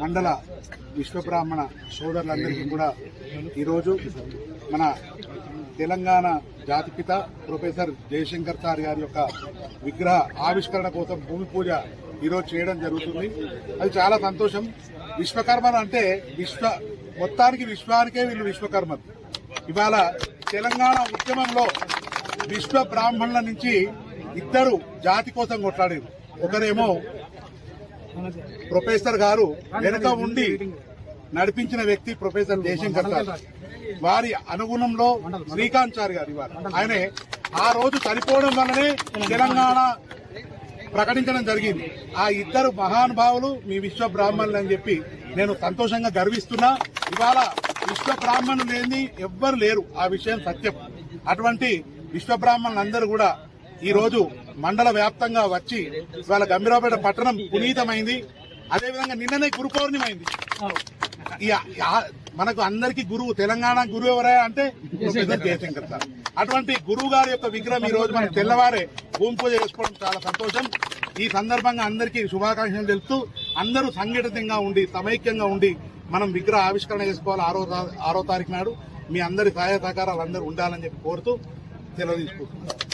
మండల విశ్వబ్రాహ్మణ సోదరులందరికీ కూడా ఈరోజు మన తెలంగాణ జాతిపిత ప్రొఫెసర్ జయశంకర్ సార్ గారి యొక్క విగ్రహ ఆవిష్కరణ కోసం భూమి పూజ ఈరోజు చేయడం జరుగుతుంది. అది చాలా సంతోషం. విశ్వకర్మలు అంటే విశ్వ మొత్తానికి విశ్వానికే వీళ్ళు విశ్వకర్మలు. ఇవాళ తెలంగాణ ఉద్యమంలో విశ్వ బ్రాహ్మణుల నుంచి ఇద్దరు జాతి కోసం కొట్లాడారు. ఒకరేమో ప్రొఫెసర్ గారు వెనుక ఉండి నడిపించిన వ్యక్తి ప్రొఫెసర్ జయశంకర్ సార్. వారి అనుగుణంలో శ్రీకాంత్ చారి గారు ఇవాళ. ఆయనే ఆ రోజు చనిపోవడం వల్లనే తెలంగాణ ప్రకటించడం జరిగింది. ఆ ఇద్దరు మహానుభావులు మీ విశ్వ బ్రాహ్మణులు అని చెప్పి నేను సంతోషంగా గర్విస్తున్నా. ఇవాళ విశ్వ బ్రాహ్మణులు లేని ఎవ్వరు లేరు. ఆ విషయం సత్యం. అటువంటి విశ్వ బ్రాహ్మణులందరూ కూడా ఈ రోజు మండల వ్యాప్తంగా వచ్చి ఇవాళ గంభీరాపేట పట్టణం పునీతమైంది. అదేవిధంగా నిన్ననే గురు పౌర్ణిమ అయింది మనకు అందరికి గురువు తెలంగాణ గురువు ఎవరా అంటే జయశంకర్ సార్. అటువంటి గురువు గారి యొక్క విగ్రహం ఈ రోజు మనం తెల్లవారే భూమి పూజ చేసుకోవడం చాలా సంతోషం. ఈ సందర్భంగా అందరికీ శుభాకాంక్షలు తెలుపుతూ అందరూ సంఘటితంగా ఉండి సమైక్యంగా ఉండి మనం విగ్రహ ఆవిష్కరణ చేసుకోవాలి ఆరో ఆరో తారీఖు నాడు. మీ అందరి సహాయ సహకారాలు అందరూ ఉండాలని చెప్పి కోరుతూ సెలవు